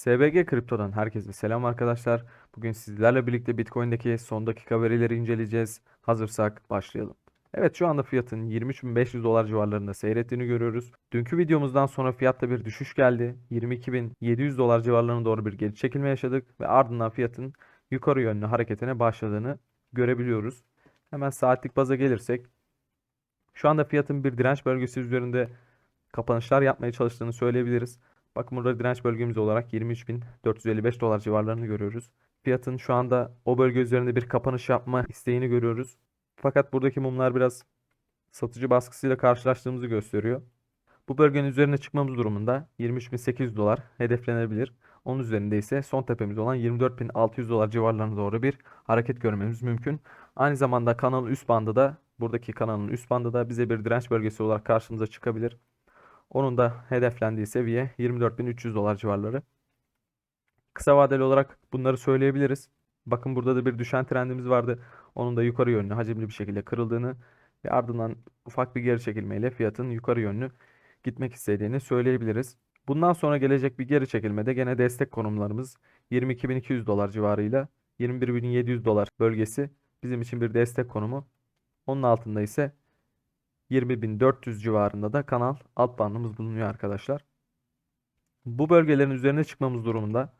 SBG Kripto'dan herkese selam arkadaşlar. Bugün sizlerle birlikte Bitcoin'deki son dakika verileri inceleyeceğiz. Hazırsak başlayalım. Evet şu anda fiyatın 23.500 dolar civarlarında seyrettiğini görüyoruz. Dünkü videomuzdan sonra fiyatta bir düşüş geldi. 22.700 dolar civarlarına doğru bir geri çekilme yaşadık ve ardından fiyatın yukarı yönlü hareketine başladığını görebiliyoruz. Hemen saatlik baza gelirsek şu anda fiyatın bir direnç bölgesi üzerinde kapanışlar yapmaya çalıştığını söyleyebiliriz. Bakın burada direnç bölgemiz olarak 23.455 dolar civarlarını görüyoruz. Fiyatın şu anda o bölge üzerinde bir kapanış yapma isteğini görüyoruz. Fakat buradaki mumlar biraz satıcı baskısıyla karşılaştığımızı gösteriyor. Bu bölgenin üzerine çıkmamız durumunda 23.800 dolar hedeflenebilir. Onun üzerinde ise son tepemiz olan 24.600 dolar civarlarına doğru bir hareket görmemiz mümkün. Aynı zamanda kanalın üst bandı da buradaki kanalın üst bandı da bize bir direnç bölgesi olarak karşımıza çıkabilir. Onun da hedeflendiği seviye 24.300 dolar civarları. Kısa vadeli olarak bunları söyleyebiliriz. Bakın burada da bir düşen trendimiz vardı. Onun da yukarı yönlü hacimli bir şekilde kırıldığını ve ardından ufak bir geri çekilmeyle fiyatın yukarı yönlü gitmek istediğini söyleyebiliriz. Bundan sonra gelecek bir geri çekilmede gene destek konumlarımız 22.200 dolar civarıyla 21.700 dolar bölgesi bizim için bir destek konumu. Onun altında ise 20.400 civarında da kanal alt bandımız bulunuyor arkadaşlar. Bu bölgelerin üzerine çıkmamız durumunda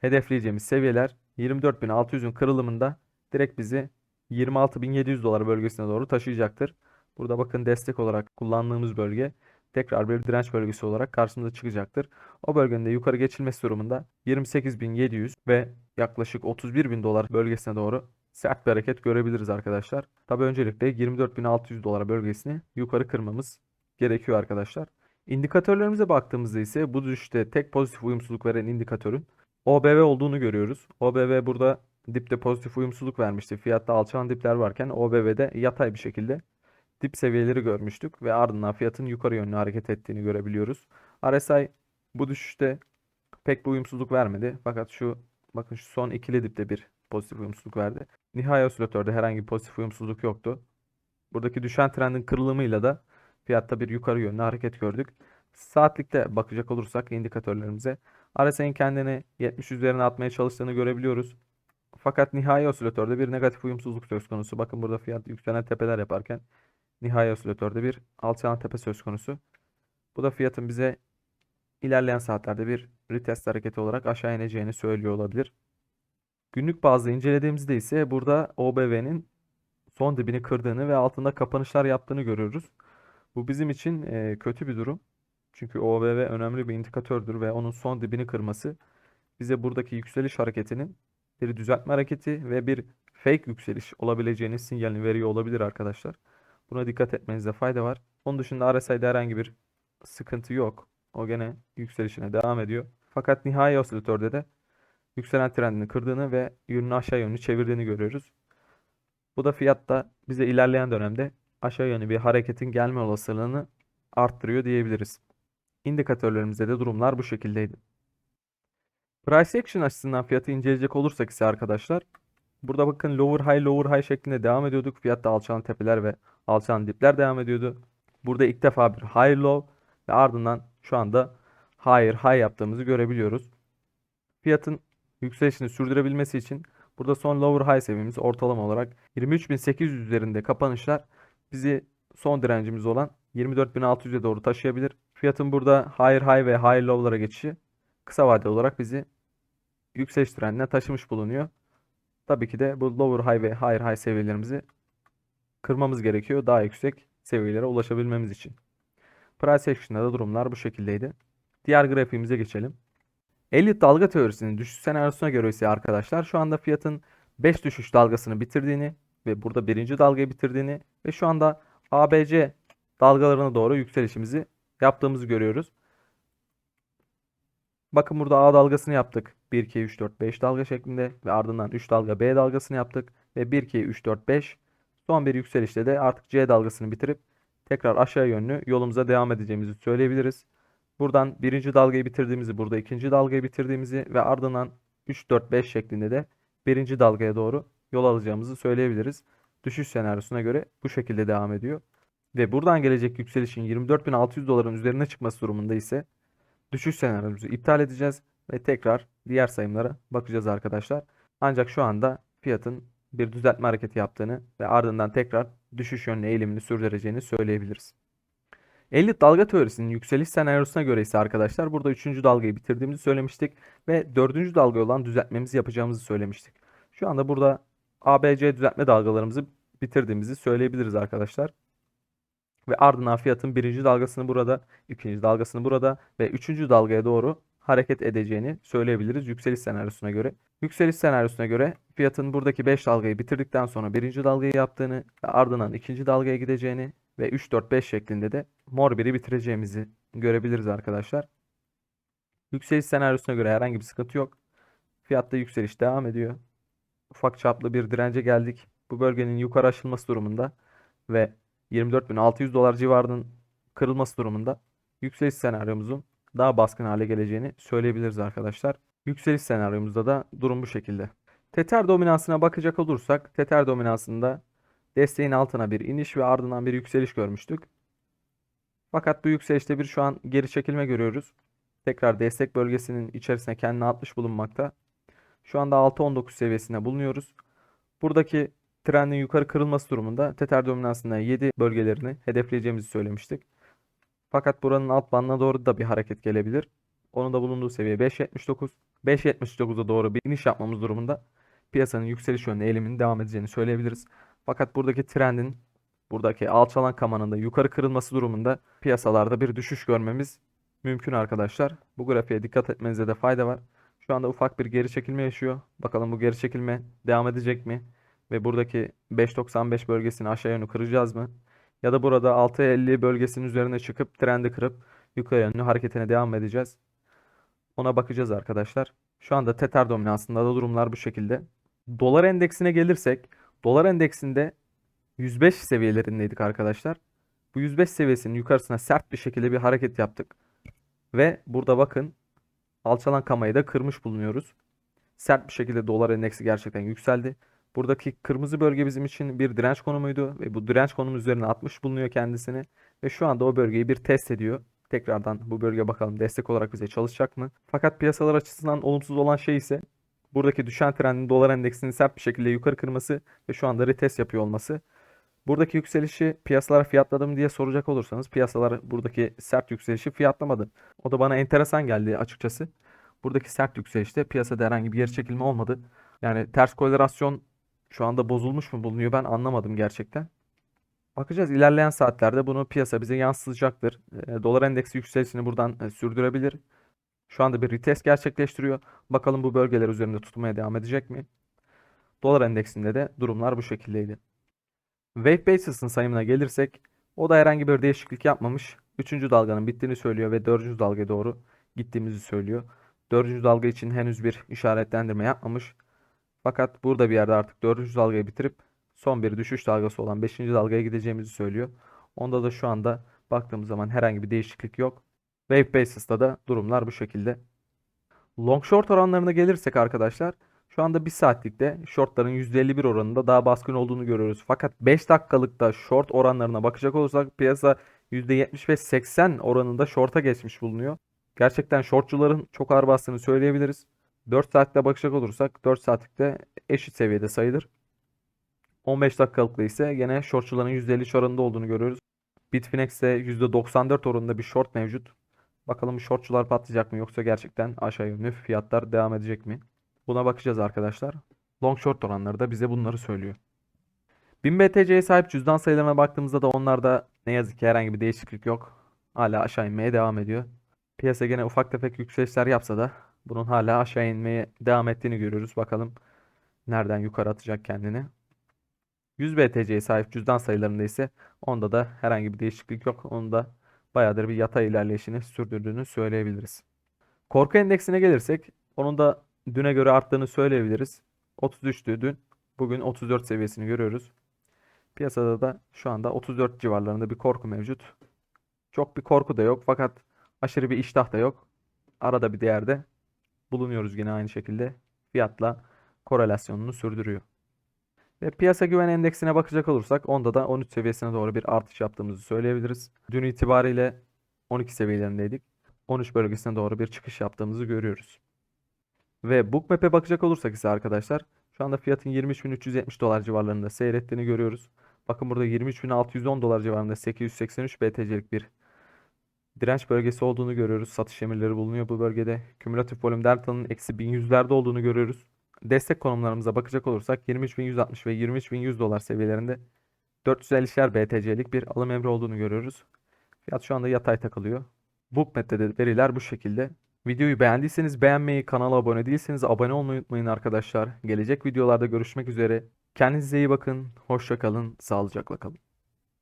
hedefleyeceğimiz seviyeler 24.600'ün kırılımında direkt bizi 26.700 dolar bölgesine doğru taşıyacaktır. Burada bakın destek olarak kullandığımız bölge tekrar bir direnç bölgesi olarak karşımıza çıkacaktır. O bölgenin de yukarı geçilmesi durumunda 28.700 ve yaklaşık 31.000 dolar bölgesine doğru sert bir hareket görebiliriz arkadaşlar. Tabi öncelikle 24.600 dolar bölgesini yukarı kırmamız gerekiyor arkadaşlar. İndikatörlerimize baktığımızda ise bu düşüşte tek pozitif uyumsuzluk veren indikatörün OBV olduğunu görüyoruz. OBV burada dipte pozitif uyumsuzluk vermişti. Fiyatta alçalan dipler varken OBV'de yatay bir şekilde dip seviyeleri görmüştük ve ardından fiyatın yukarı yönlü hareket ettiğini görebiliyoruz. RSI bu düşüşte pek bir uyumsuzluk vermedi. Fakat şu bakın şu son ikili dipte bir pozitif uyumsuzluk verdi. Nihai osilatörde herhangi bir pozitif uyumsuzluk yoktu. Buradaki düşen trendin kırılımıyla da fiyatta bir yukarı yönlü hareket gördük. Saatlikte bakacak olursak indikatörlerimize RSI'nin kendini 70 üzerine atmaya çalıştığını görebiliyoruz. Fakat nihai osilatörde bir negatif uyumsuzluk söz konusu. Bakın burada fiyat yükselen tepeler yaparken nihai osilatörde bir alçalan tepe söz konusu. Bu da fiyatın bize ilerleyen saatlerde bir retest hareketi olarak aşağı ineceğini söylüyor olabilir. Günlük bazda incelediğimizde ise burada OBV'nin son dibini kırdığını ve altında kapanışlar yaptığını görüyoruz. Bu bizim için e, kötü bir durum. Çünkü OBV önemli bir indikatördür ve onun son dibini kırması bize buradaki yükseliş hareketinin bir düzeltme hareketi ve bir fake yükseliş olabileceğini sinyalini veriyor olabilir arkadaşlar. Buna dikkat etmenizde fayda var. Onun dışında RSI'de herhangi bir sıkıntı yok. O gene yükselişine devam ediyor. Fakat nihai osilatörde de yükselen trendini kırdığını ve yönünü aşağı yönlü çevirdiğini görüyoruz. Bu da fiyatta bize ilerleyen dönemde aşağı yönlü bir hareketin gelme olasılığını arttırıyor diyebiliriz. İndikatörlerimizde de durumlar bu şekildeydi. Price action açısından fiyatı inceleyecek olursak ise arkadaşlar burada bakın lower high lower high şeklinde devam ediyorduk. Fiyatta alçalan tepeler ve alçalan dipler devam ediyordu. Burada ilk defa bir high low ve ardından şu anda higher high yaptığımızı görebiliyoruz. Fiyatın yükselişini sürdürebilmesi için burada son lower high seviyemiz ortalama olarak 23.800 üzerinde kapanışlar bizi son direncimiz olan 24.600'e doğru taşıyabilir. Fiyatın burada higher high ve higher low'lara geçişi kısa vadeli olarak bizi yükseliş trendine taşımış bulunuyor. Tabii ki de bu lower high ve higher high seviyelerimizi kırmamız gerekiyor daha yüksek seviyelere ulaşabilmemiz için. Price action'da da durumlar bu şekildeydi. Diğer grafiğimize geçelim. Elliott dalga teorisinin düşüş senaryosuna göre ise arkadaşlar şu anda fiyatın 5 düşüş dalgasını bitirdiğini ve burada birinci dalgayı bitirdiğini ve şu anda ABC dalgalarına doğru yükselişimizi yaptığımızı görüyoruz. Bakın burada A dalgasını yaptık. 1, 2, 3, 4, 5 dalga şeklinde ve ardından 3 dalga B dalgasını yaptık ve 1, 2, 3, 4, 5 son bir yükselişte de artık C dalgasını bitirip tekrar aşağı yönlü yolumuza devam edeceğimizi söyleyebiliriz. Buradan birinci dalgayı bitirdiğimizi, burada ikinci dalgayı bitirdiğimizi ve ardından 3, 4, 5 şeklinde de birinci dalgaya doğru yol alacağımızı söyleyebiliriz. Düşüş senaryosuna göre bu şekilde devam ediyor. Ve buradan gelecek yükselişin 24.600 doların üzerine çıkması durumunda ise düşüş senaryomuzu iptal edeceğiz ve tekrar diğer sayımlara bakacağız arkadaşlar. Ancak şu anda fiyatın bir düzeltme hareketi yaptığını ve ardından tekrar düşüş yönlü eğilimini sürdüreceğini söyleyebiliriz. 50 dalga teorisinin yükseliş senaryosuna göre ise arkadaşlar burada 3. dalgayı bitirdiğimizi söylemiştik ve 4. dalga olan düzeltmemizi yapacağımızı söylemiştik. Şu anda burada ABC düzeltme dalgalarımızı bitirdiğimizi söyleyebiliriz arkadaşlar. Ve ardından fiyatın birinci dalgasını burada, ikinci dalgasını burada ve üçüncü dalgaya doğru hareket edeceğini söyleyebiliriz yükseliş senaryosuna göre. Yükseliş senaryosuna göre fiyatın buradaki 5 dalgayı bitirdikten sonra birinci dalgayı yaptığını ve ardından ikinci dalgaya gideceğini ve 3, 4, 5 şeklinde de mor biri bitireceğimizi görebiliriz arkadaşlar. Yükseliş senaryosuna göre herhangi bir sıkıntı yok. Fiyatta yükseliş devam ediyor. Ufak çaplı bir dirence geldik. Bu bölgenin yukarı aşılması durumunda ve 24.600 dolar civarının kırılması durumunda yükseliş senaryomuzun daha baskın hale geleceğini söyleyebiliriz arkadaşlar. Yükseliş senaryomuzda da durum bu şekilde. Tether dominansına bakacak olursak Tether dominansında desteğin altına bir iniş ve ardından bir yükseliş görmüştük. Fakat bu yükselişte bir şu an geri çekilme görüyoruz. Tekrar destek bölgesinin içerisine kendini atmış bulunmakta. Şu anda 6.19 seviyesinde bulunuyoruz. Buradaki trendin yukarı kırılması durumunda Tether dominansında 7 bölgelerini hedefleyeceğimizi söylemiştik. Fakat buranın alt bandına doğru da bir hareket gelebilir. Onun da bulunduğu seviye 5.79. 5.79'a doğru bir iniş yapmamız durumunda piyasanın yükseliş yönlü eğiliminin devam edeceğini söyleyebiliriz. Fakat buradaki trendin buradaki alçalan kamanında yukarı kırılması durumunda piyasalarda bir düşüş görmemiz mümkün arkadaşlar. Bu grafiğe dikkat etmenize de fayda var. Şu anda ufak bir geri çekilme yaşıyor. Bakalım bu geri çekilme devam edecek mi? Ve buradaki 5.95 bölgesini aşağı yönlü kıracağız mı? Ya da burada 6.50 bölgesinin üzerine çıkıp trendi kırıp yukarı yönlü hareketine devam edeceğiz. Ona bakacağız arkadaşlar. Şu anda Tether dominansında da durumlar bu şekilde. Dolar endeksine gelirsek, dolar endeksinde 105 seviyelerindeydik arkadaşlar. Bu 105 seviyesinin yukarısına sert bir şekilde bir hareket yaptık. Ve burada bakın alçalan kamayı da kırmış bulunuyoruz. Sert bir şekilde dolar endeksi gerçekten yükseldi. Buradaki kırmızı bölge bizim için bir direnç konumuydu ve bu direnç konumu üzerine atmış bulunuyor kendisini ve şu anda o bölgeyi bir test ediyor. Tekrardan bu bölge bakalım destek olarak bize çalışacak mı? Fakat piyasalar açısından olumsuz olan şey ise buradaki düşen trendin dolar endeksinin sert bir şekilde yukarı kırması ve şu anda retest yapıyor olması. Buradaki yükselişi piyasalara fiyatladım diye soracak olursanız piyasalar buradaki sert yükselişi fiyatlamadı. O da bana enteresan geldi açıkçası. Buradaki sert yükselişte piyasada herhangi bir geri çekilme olmadı. Yani ters korelasyon şu anda bozulmuş mu bulunuyor ben anlamadım gerçekten. Bakacağız ilerleyen saatlerde bunu piyasa bize yansıtacaktır. E, dolar endeksi yükselişini buradan e, sürdürebilir. Şu anda bir retest gerçekleştiriyor. Bakalım bu bölgeler üzerinde tutmaya devam edecek mi? Dolar endeksinde de durumlar bu şekildeydi. Wave Basis'ın sayımına gelirsek o da herhangi bir değişiklik yapmamış. Üçüncü dalganın bittiğini söylüyor ve dördüncü dalgaya doğru gittiğimizi söylüyor. Dördüncü dalga için henüz bir işaretlendirme yapmamış. Fakat burada bir yerde artık dördüncü dalgayı bitirip son bir düşüş dalgası olan beşinci dalgaya gideceğimizi söylüyor. Onda da şu anda baktığımız zaman herhangi bir değişiklik yok. Wave Basis'ta da durumlar bu şekilde. Long short oranlarına gelirsek arkadaşlar şu anda 1 saatlikte shortların %51 oranında daha baskın olduğunu görüyoruz. Fakat 5 dakikalıkta short oranlarına bakacak olursak piyasa %75-80 oranında short'a geçmiş bulunuyor. Gerçekten shortçuların çok ağır bastığını söyleyebiliriz. 4 saatte bakacak olursak 4 saatlikte eşit seviyede sayılır. 15 dakikalıkta ise gene shortçuların %53 oranında olduğunu görüyoruz. Bitfinex'te %94 oranında bir short mevcut. Bakalım shortçular patlayacak mı yoksa gerçekten aşağı yönlü fiyatlar devam edecek mi? Buna bakacağız arkadaşlar. Long short oranları da bize bunları söylüyor. 1000 BTC'ye sahip cüzdan sayılarına baktığımızda da onlarda ne yazık ki herhangi bir değişiklik yok. Hala aşağı inmeye devam ediyor. Piyasa gene ufak tefek yükselişler yapsa da bunun hala aşağı inmeye devam ettiğini görüyoruz. Bakalım nereden yukarı atacak kendini. 100 BTC'ye sahip cüzdan sayılarında ise onda da herhangi bir değişiklik yok. Onun da bayağıdır bir yatay ilerleyişini sürdürdüğünü söyleyebiliriz. Korku endeksine gelirsek onun da düne göre arttığını söyleyebiliriz. 33'tü dün. Bugün 34 seviyesini görüyoruz. Piyasada da şu anda 34 civarlarında bir korku mevcut. Çok bir korku da yok fakat aşırı bir iştah da yok. Arada bir değerde bulunuyoruz yine aynı şekilde. Fiyatla korelasyonunu sürdürüyor. Ve piyasa güven endeksine bakacak olursak onda da 13 seviyesine doğru bir artış yaptığımızı söyleyebiliriz. Dün itibariyle 12 seviyelerindeydik. 13 bölgesine doğru bir çıkış yaptığımızı görüyoruz. Ve Bookmap'e bakacak olursak ise arkadaşlar şu anda fiyatın 23.370 dolar civarlarında seyrettiğini görüyoruz. Bakın burada 23.610 dolar civarında 883 BTC'lik bir direnç bölgesi olduğunu görüyoruz. Satış emirleri bulunuyor bu bölgede. Kümülatif volüm delta'nın eksi 1100'lerde olduğunu görüyoruz. Destek konumlarımıza bakacak olursak 23.160 ve 23.100 dolar seviyelerinde 450'şer BTC'lik bir alım emri olduğunu görüyoruz. Fiyat şu anda yatay takılıyor. Bookmap'te de veriler bu şekilde. Videoyu beğendiyseniz beğenmeyi, kanala abone değilseniz abone olmayı unutmayın arkadaşlar. Gelecek videolarda görüşmek üzere. Kendinize iyi bakın, hoşça kalın, sağlıcakla kalın.